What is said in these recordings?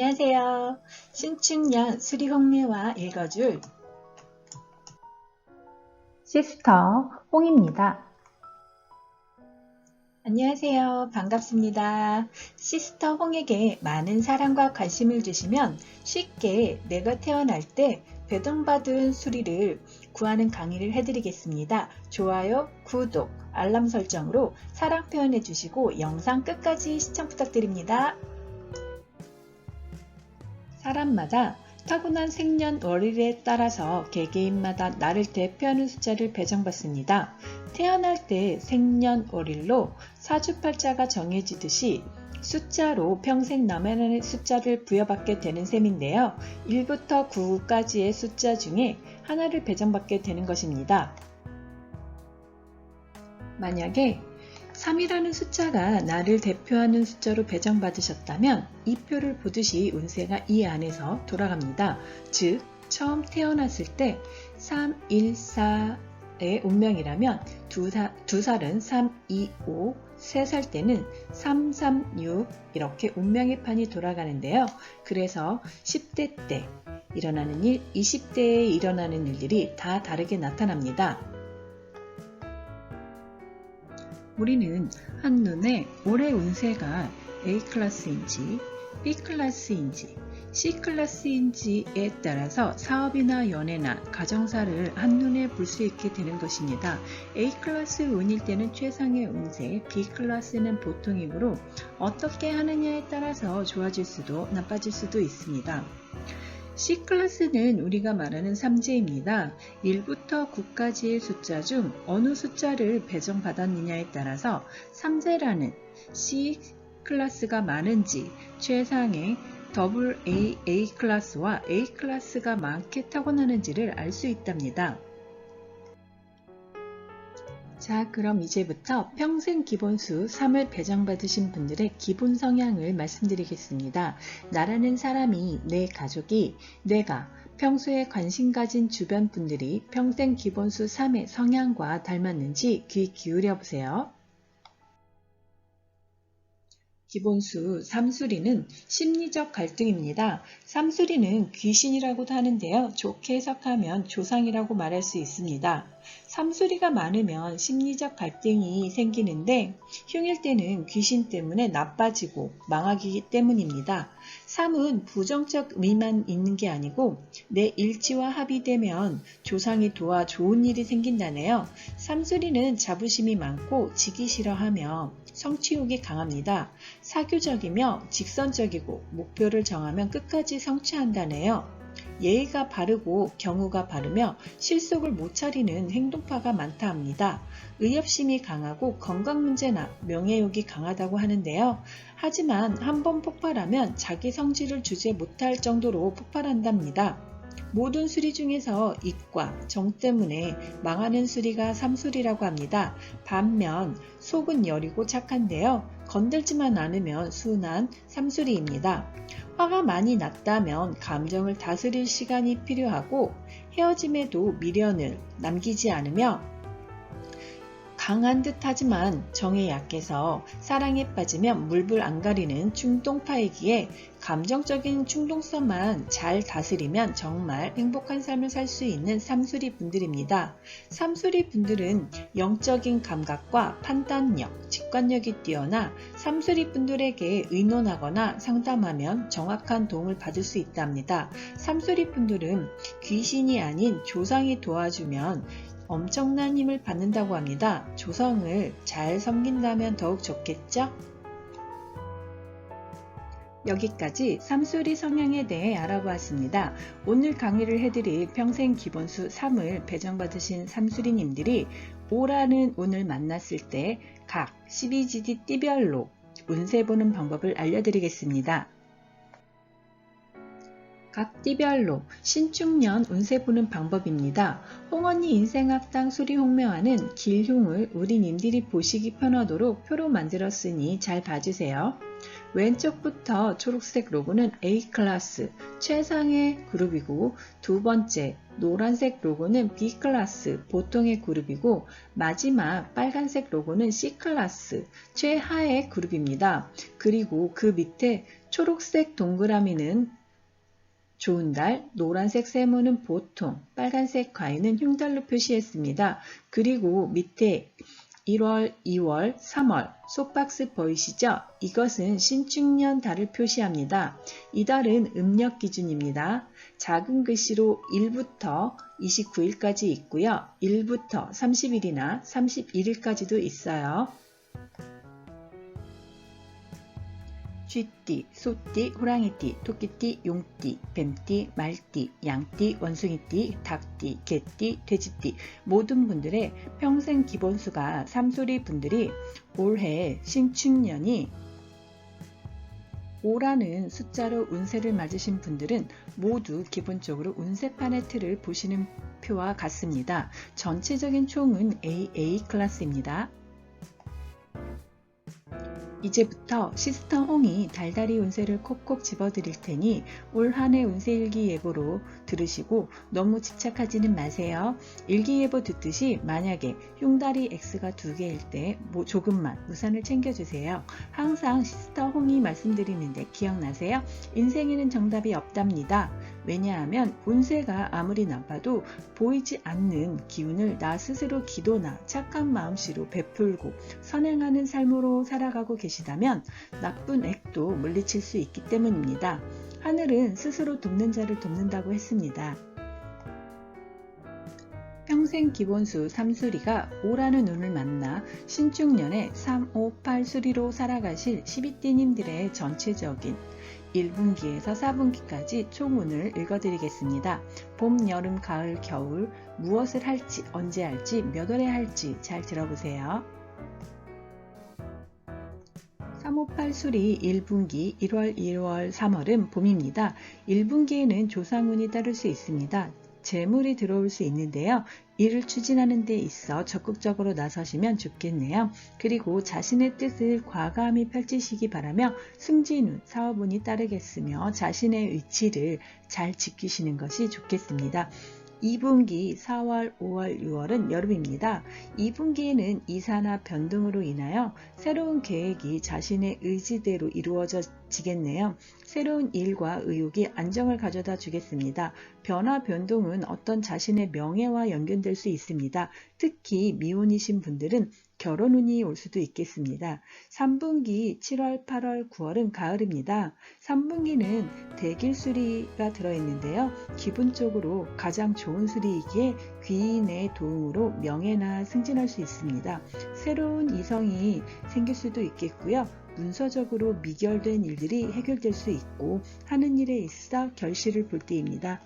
안녕하세요. 신축년 수리홍매와 읽어줄 시스터 홍입니다. 안녕하세요. 반갑습니다. 시스터 홍에게 많은 사랑과 관심을 주시면 쉽게 내가 태어날 때 배정받은 수리를 구하는 강의를 해드리겠습니다. 좋아요, 구독, 알람 설정으로 사랑 표현해 주시고 영상 끝까지 시청 부탁드립니다. 사람마다 타고난 생년월일에 따라서 개개인마다 나를 대표하는 숫자를 배정받습니다. 태어날 때 생년월일로 사주팔자가 정해지듯이 숫자로 평생 남아나는 숫자를 부여받게 되는 셈인데요. 1부터 9까지의 숫자 중에 하나를 배정받게 되는 것입니다. 만약에 3이라는 숫자가 나를 대표하는 숫자로 배정받으셨다면 이 표를 보듯이 운세가 이 안에서 돌아갑니다. 즉, 처음 태어났을 때 3, 1, 4의 운명이라면 두, 사, 두 살은 3, 2, 5, 세 살 때는 3, 3, 6 이렇게 운명의 판이 돌아가는데요. 그래서 10대 때 일어나는 일, 20대에 일어나는 일들이 다 다르게 나타납니다. 우리는 한눈에 올해 운세가 A클래스인지 B클래스인지 C클래스인지에 따라서 사업이나 연애나 가정사를 한눈에 볼 수 있게 되는 것입니다. A클래스 운일 때는 최상의 운세, B클래스는 보통이므로 어떻게 하느냐에 따라서 좋아질 수도 나빠질 수도 있습니다. C클래스는 우리가 말하는 삼재입니다. 1부터 9까지의 숫자 중 어느 숫자를 배정받았느냐에 따라서 삼재라는 C 클래스가 많은지 최상의 더블 A, A 클래스와 A 클래스가 많게 타고나는지를 알 수 있답니다. 자, 그럼 이제부터 평생 기본수 3을 배정받으신 분들의 기본 성향을 말씀드리겠습니다. 나라는 사람이, 내 가족이, 내가 평소에 관심 가진 주변 분들이 평생 기본수 3의 성향과 닮았는지 귀 기울여 보세요. 기본수 삼수리는 심리적 갈등입니다. 삼수리는 귀신이라고도 하는데요. 좋게 해석하면 조상이라고 말할 수 있습니다. 삼수리가 많으면 심리적 갈등이 생기는데 흉일 때는 귀신 때문에 나빠지고 망하기 때문입니다. 삼은 부정적 의미만 있는 게 아니고 내 일치와 합의되면 조상이 도와 좋은 일이 생긴다네요. 삼수리는 자부심이 많고 지기 싫어하며 성취욕이 강합니다. 사교적이며 직선적이고 목표를 정하면 끝까지 성취한다네요. 예의가 바르고 경우가 바르며 실속을 못 차리는 행동파가 많다 합니다. 의협심이 강하고 건강 문제나 명예욕이 강하다고 하는데요. 하지만 한 번 폭발하면 자기 성질을 주제 못할 정도로 폭발한답니다. 모든 수리 중에서 이과, 정 때문에 망하는 수리가 삼수리라고 합니다. 반면 속은 여리고 착한데요. 건들지만 않으면 순한 삼수리입니다. 화가 많이 났다면 감정을 다스릴 시간이 필요하고 헤어짐에도 미련을 남기지 않으며 강한 듯 하지만 정에 약해서 사랑에 빠지면 물불 안 가리는 충동파이기에 감정적인 충동성만 잘 다스리면 정말 행복한 삶을 살 수 있는 삼수리 분들입니다. 삼수리 분들은 영적인 감각과 판단력, 직관력이 뛰어나 삼수리 분들에게 의논하거나 상담하면 정확한 도움을 받을 수 있답니다. 삼수리 분들은 귀신이 아닌 조상이 도와주면 엄청난 힘을 받는다고 합니다. 조성을 잘 섬긴다면 더욱 좋겠죠? 여기까지 삼수리 성향에 대해 알아보았습니다. 오늘 강의를 해드릴 평생 기본수 3을 배정받으신 삼수리님들이 5라는 운을 만났을 때 각 12GD 띠별로 운세 보는 방법을 알려드리겠습니다. 각 띠별로 신축년 운세 보는 방법입니다. 홍언니 인생학당 수리홍매화는 길흉을 우리 님들이 보시기 편하도록 표로 만들었으니 잘 봐주세요. 왼쪽부터 초록색 로고는 A 클래스 최상의 그룹이고 두 번째 노란색 로고는 B 클래스 보통의 그룹이고 마지막 빨간색 로고는 C 클래스 최하의 그룹입니다. 그리고 그 밑에 초록색 동그라미는 좋은 달, 노란색 세모는 보통, 빨간색 과일은 흉달로 표시했습니다. 그리고 밑에 1월, 2월, 3월 속박스 보이시죠? 이것은 신축년 달을 표시합니다. 이 달은 음력 기준입니다. 작은 글씨로 1부터 29일까지 있고요. 1부터 30일이나 31일까지도 있어요. 쥐띠, 소띠, 호랑이띠, 토끼띠, 용띠, 뱀띠, 말띠, 양띠, 원숭이띠, 닭띠, 개띠, 돼지띠 모든 분들의 평생 기본수가 삼소리 분들이 올해 신축년이 5라는 숫자로 운세를 맞으신 분들은 모두 기본적으로 운세판의 틀을 보시는 표와 같습니다. 전체적인 총은 AA 클래스입니다. 이제부터 시스터 홍이 달달이 운세를 콕콕 집어드릴 테니 올 한 해 운세 일기 예보로 들으시고 너무 집착하지는 마세요. 일기 예보 듣듯이 만약에 흉다리 X가 두 개일 때 뭐 조금만 우산을 챙겨주세요. 항상 시스터 홍이 말씀드리는데 기억나세요? 인생에는 정답이 없답니다. 왜냐하면 운세가 아무리 나빠도 보이지 않는 기운을 나 스스로 기도나 착한 마음씨로 베풀고 선행하는 삶으로 살아가고 계시다면 나쁜 액도 물리칠 수 있기 때문입니다. 하늘은 스스로 돕는 자를 돕는다고 했습니다. 평생 기본수 3수리가 오라는 운을 만나 신축년에 3, 5, 8수리로 살아가실 12띠님들의 전체적인 1분기에서 4분기까지 총운을 읽어드리겠습니다. 봄, 여름, 가을, 겨울 무엇을 할지, 언제 할지, 몇 월에 할지 잘 들어보세요. 358 수리 1분기 1월, 2월, 3월은 봄입니다. 1분기에는 조상운이 따를 수 있습니다. 재물이 들어올 수 있는데요. 일을 추진하는 데 있어 적극적으로 나서시면 좋겠네요. 그리고 자신의 뜻을 과감히 펼치시기 바라며 승진운, 사업운이 따르겠으며 자신의 위치를 잘 지키시는 것이 좋겠습니다. 2분기 4월, 5월, 6월은 여름입니다. 2분기에는 이사나 변동으로 인하여 새로운 계획이 자신의 의지대로 이루어지겠네요. 새로운 일과 의욕이 안정을 가져다 주겠습니다. 변화 변동은 어떤 자신의 명예와 연결될 수 있습니다. 특히 미혼이신 분들은 결혼 운이 올 수도 있겠습니다. 3분기 7월, 8월, 9월은 가을입니다. 3분기는 대길 수리가 들어있는데요. 기본적으로 가장 좋은 수리이기에 귀인의 도움으로 명예나 승진할 수 있습니다. 새로운 이성이 생길 수도 있겠고요. 문서적으로 미결된 일들이 해결될 수 있고 하는 일에 있어 결실을 볼 때입니다.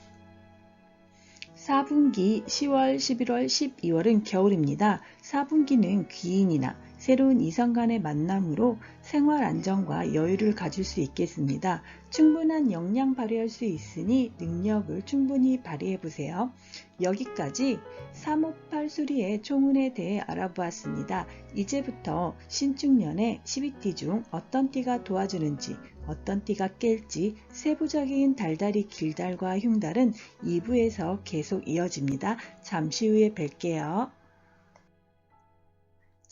4분기 10월, 11월, 12월은 겨울입니다. 4분기는 귀인이나 새로운 이성 간의 만남으로 생활 안정과 여유를 가질 수 있겠습니다. 충분한 역량 발휘할 수 있으니 능력을 충분히 발휘해 보세요. 여기까지 358 수리의 총운에 대해 알아보았습니다. 이제부터 신축년에 12띠 중 어떤 띠가 도와주는지 어떤 띠가 깰지 세부적인 달달이 길달과 흉달은 2부에서 계속 이어집니다. 잠시 후에 뵐게요.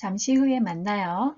잠시 후에 만나요.